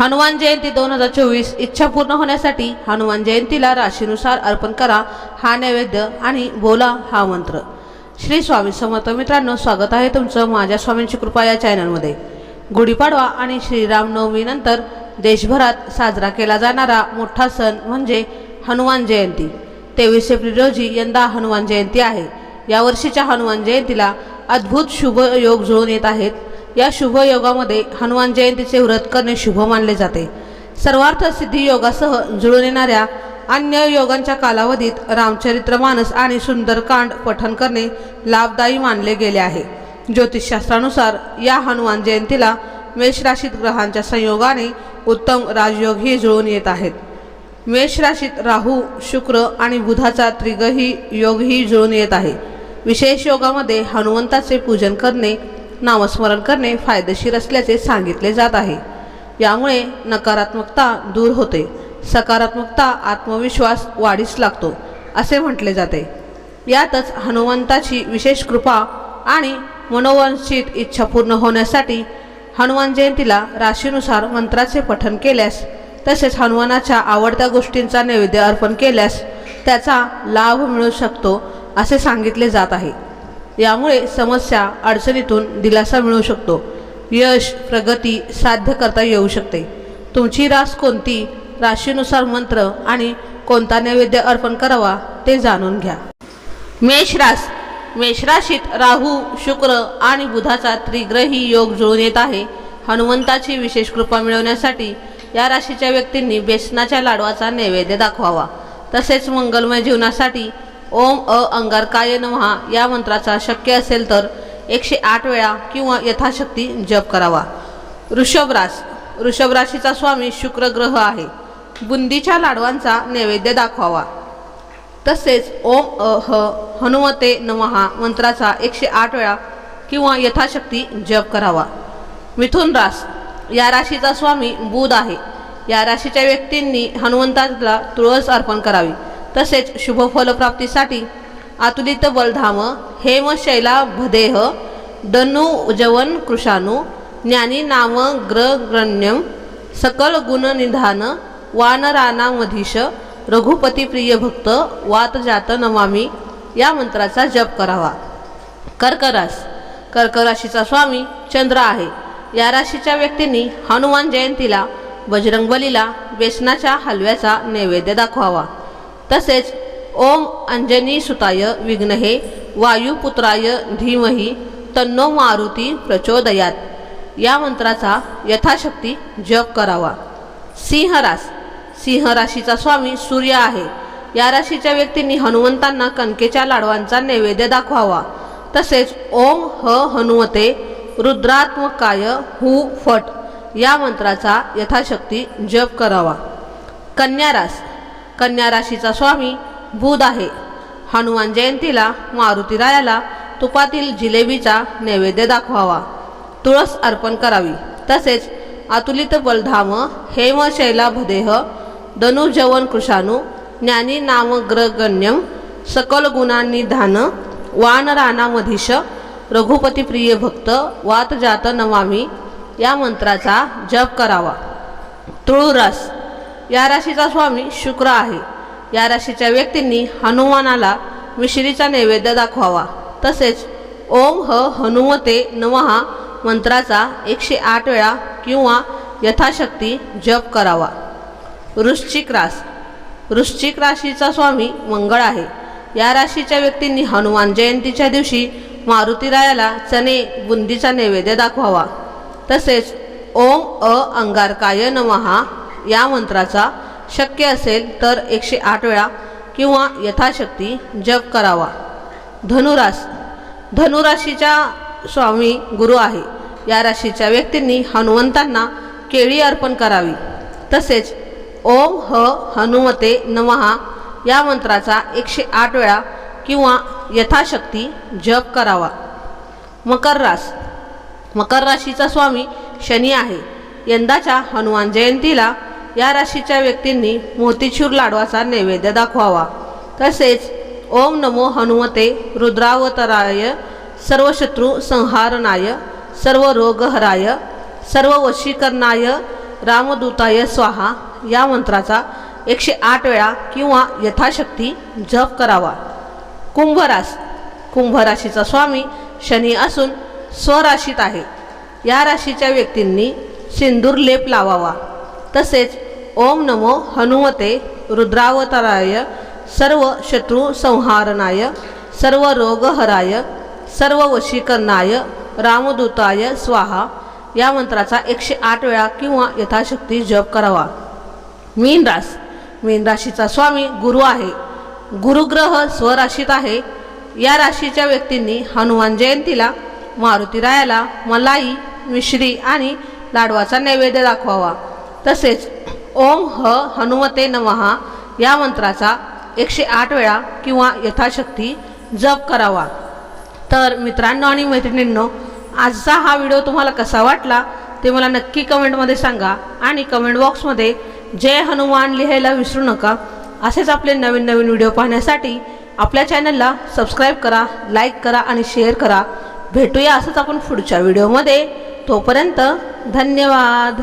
हनुमान जयंती दोन हजार चोवीस इच्छा पूर्ण होण्यासाठी हनुमान जयंतीला राशीनुसार अर्पण करा हा नैवेद्य आणि बोला हा मंत्र. श्री स्वामी समर्थ मित्रांनो स्वागत आहे तुमचं माझ्या स्वामींची कृपा या चॅनलमध्ये. गुढीपाडवा आणि श्रीरामनवमीनंतर देशभरात साजरा केला जाणारा मोठा सण म्हणजे हनुमान जयंती. तेवीस एप्रिल रोजी यंदा हनुमान जयंती आहे. यावर्षीच्या हनुमान जयंतीला अद्भुत शुभ योग जुळून येत आहेत. या शुभ योगामध्ये हनुमान जयंतीचे व्रत करणे शुभ मानले जाते. सर्वार्थ सिद्धी योगासह जुळून येणाऱ्या अन्य योगांच्या कालावधीत रामचरित्रमानस आणि सुंदरकांड पठन करणे लाभदायी मानले गेले आहे. ज्योतिषशास्त्रानुसार या हनुमान जयंतीला मेष राशीत ग्रहांच्या संयोगाने उत्तम राजयोगही जुळून येत आहेत. मेष राशीत राहू शुक्र आणि बुधाचा त्रिगही योगही जुळून येत आहे. विशेष योगामध्ये हनुमंताचे पूजन करणे नामस्मरण करणे फायदेशीर असल्याचे सांगितले जात आहे. यामुळे नकारात्मकता दूर होते. सकारात्मकता आत्मविश्वास वाढीस लागतो असे म्हटले जाते. यातच हनुमंताची विशेष कृपा आणि मनोवंशित इच्छा पूर्ण होण्यासाठी हनुमान जयंतीला राशीनुसार मंत्राचे पठन केल्यास तसेच हनुमानाच्या आवडत्या गोष्टींचा नैवेद्य अर्पण केल्यास त्याचा लाभ मिळू शकतो असे सांगितले जात आहे. यामुळे समस्या अडचणीतून दिलासा मिळू शकतो. यश प्रगती साध्य करता येऊ शकते. तुमची रास कोणती? राशीनुसार मंत्र आणि कोणता नैवेद्य अर्पण करावा ते जाणून घ्या. मेष रास. मेष राशीत राहू शुक्र आणि बुधाचा त्रिग्रही योग जुळून येत आहे. हनुमंताची विशेष कृपा मिळवण्यासाठी या राशीच्या व्यक्तींनी बेसनाच्या लाडवाचा नैवेद्य दाखवावा. तसेच मंगलमय जीवनासाठी ओम अ अंगारकाय नमहा या मंत्राचा शक्य असेल तर एकशे आठ वेळा किंवा यथाशक्ती जप करावा. ऋषभरास रास राशीचा स्वामी शुक्रग्रह आहे. बुंदीच्या लाडवांचा नैवेद्य दाखवावा. तसेच ओम अ ह हनुमते नमहा मंत्राचा एकशे आठ वेळा किंवा यथाशक्ती जप करावा. मिथुन रास या राशीचा स्वामी बुध आहे. या राशीच्या व्यक्तींनी हनुमंताला तुळस अर्पण करावी. तसेच शुभफलप्राप्तीसाठी आतुलित बलधाम हेम शैला भदेह दनु उजवन कृषाणू ज्ञानी नाम ग्रगण्यम सकल गुणनिधान वानरानामधीश रघुपतीप्रिय भक्त वात जात नमामी या मंत्राचा जप करावा. कर्करास कर्कराशीचा स्वामी चंद्र आहे. या राशीच्या व्यक्तींनी हनुमान जयंतीला बजरंगबलीला बेसनाच्या हलव्याचा नैवेद्य दाखवावा. तसेच ओम अंजनी सुताय विघ्नहे वायुपुत्राय धीमही तन्नो मारुती प्रचोदयात. या मंत्राचा यथाशक्ती जप करावा. सिंहरास. सिंहराशीचा सिंह राशीचा स्वामी सूर्य आहे. या राशीच्या व्यक्तींनी हनुमंतांना कणकेच्या लाडवांचा नैवेद्य दाखवावा. तसेच ओम ह हनुमते रुद्रात्मकाय हु फट या मंत्राचा यथाशक्ती जप करावा. कन्या रास कन्या राशीचा स्वामी बुध आहे. हनुमान जयंतीला मारुतीरायाला तुपातील जिलेबीचा नैवेद्य दाखवावा. तुळस अर्पण करावी. तसेच अतुलित बलधाम हेम शैला भदेह धनुजवन कृषाणू ज्ञानी नामग्रगण्यम सकल गुणांनिधान वानरानामधीश रघुपती प्रिय भक्त वात जात नमामी या मंत्राचा जप करावा. तुळुरास या राशीचा स्वामी शुक्र आहे. या राशीच्या व्यक्तींनी हनुमानाला मिश्रीचा नैवेद्य दाखवावा. तसेच ओम ह हनुमते नमहा मंत्राचा एकशे आठ वेळा किंवा यथाशक्ती जप करावा. वृश्चिक रास वृश्चिक राशीचा स्वामी मंगळ आहे. या राशीच्या व्यक्तींनी हनुमान जयंतीच्या दिवशी मारुतीरायाला चणे बुंदीचा नैवेद्य दाखवावा. तसेच ओम अ अंगारकाय नमहा या मंत्राचा शक्य असेल तर एकशे आठ वेळा किंवा यथाशक्ती जप करावा. धनुरास धनुराशीच्या स्वामी गुरु आहे. या राशीच्या व्यक्तींनी हनुमंतांना केळी अर्पण करावी. तसेच ओम ह हनुमते नमहा या मंत्राचा एकशे आठ वेळा किंवा यथाशक्ती जप करावा. मकर रास मकर राशीचा स्वामी शनी आहे. यंदाच्या हनुमान जयंतीला या राशीच्या व्यक्तींनी मोतीचूर लाडवाचा नैवेद्य दाखवावा. तसेच ओम नमो हनुमते रुद्रावतराय सर्व शत्रू संहारणाय सर्व रोगहराय सर्व वशीकरणाय रामदूताय स्वाहा या मंत्राचा एकशे आठ वेळा किंवा यथाशक्ती जप करावा. कुंभरास कुंभराशीचा स्वामी शनी असून स्वराशीत आहे. या राशीच्या व्यक्तींनी सिंदूर लेप लावावा. तसेच ओम नमो हनुमते रुद्रावताराय सर्व शत्रू संहारनाय सर्व रोगहराय सर्व वशीकरणाय रामदूताय स्वाहा. या मंत्राचा एकशे आठ वेळा किंवा यथाशक्ती जप करावा. मीन रास. मीन राशीचा स्वामी गुरु आहे. गुरुग्रह स्वराशीत आहे. या राशीच्या व्यक्तींनी हनुमान जयंतीला मारुतीरायाला मलाई मिश्री आणि लाडवाचा नैवेद्य दाखवावा. तसेच ओम ह हनुमते नमहा या मंत्राचा एकशे आठ वेळा किंवा यथाशक्ती जप करावा. तर मित्रांनो आणि मैत्रिणींनो आजचा हा व्हिडिओ तुम्हाला कसा वाटला ते मला नक्की कमेंटमध्ये सांगा आणि कमेंट बॉक्समध्ये जय हनुमान लिहायला विसरू नका असेच आपले नवीन नवीन व्हिडिओ पाहण्यासाठी आपल्या चॅनलला सबस्क्राईब करा लाईक करा आणि शेअर करा. भेटूया असंच आपण पुढच्या व्हिडिओमध्ये. तोपर्यंत धन्यवाद.